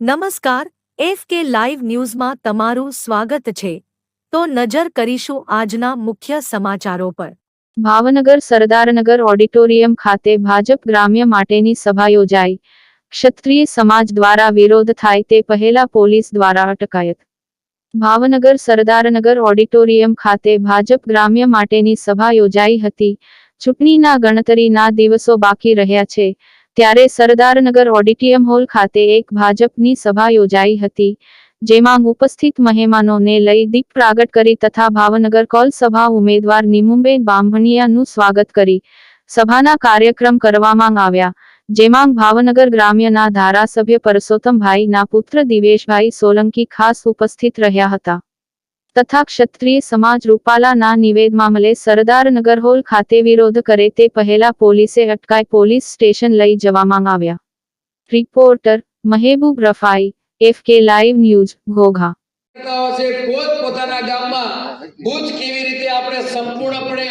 નમસ્કાર, F K live ન્યૂઝમાં તમારું સ્વાગત છે. તો નજર કરીશું આજના મુખ્ય સમાચારો પર. ભાવનગર સરદારનગર ઓડિટોરિયમ ખાતે ભાજપ ગ્રામ્ય માટેની સભા યોજાઈ. ક્ષત્રિય સમાજ દ્વારા વિરોધ થાય તે પહેલા પોલીસ દ્વારા અટકાયત. ભાવનગર સરદારનગર ઓડિટોરિયમ ખાતે ભાજપ ગ્રામ્ય માટેની સભા યોજાઈ હતી. ચૂંટણીના ગણતરીના દિવસો બાકી રહ્યા છે. ત્યારે સરદારનગર ઓડિટિયમ હોલ ખાતે એક ભાજપની સભા યોજાઈ હતી, જેમાં ઉપસ્થિત મહેમાનોને લઈ દીપ પ્રાગટ કરી તથા ભાવનગર કોલ સભા ઉમેદવાર નિમુંબેન બામણિયાનું સ્વાગત કરી સભાના કાર્યક્રમ કરવામાં આવ્યા, જેમાં ભાવનગર ગ્રામ્યના ધારાસભ્ય પરસોત્તમભાઈના પુત્ર દિવેશભાઈ સોલંકી ખાસ ઉપસ્થિત રહ્યા હતા. તથા ક્ષત્રિય સમાજ રૂપાલાના નિવેદ મામલે સરદારનગર હોલ ખાતે વિરોધ કરે તે પહેલા પોલીસે અટકાઈ પોલીસ સ્ટેશન લઈ જવામાં આવ્યા. Reporter Mehboob Rafai, F K live news, Ghogha. આપણે સંપૂર્ણપણે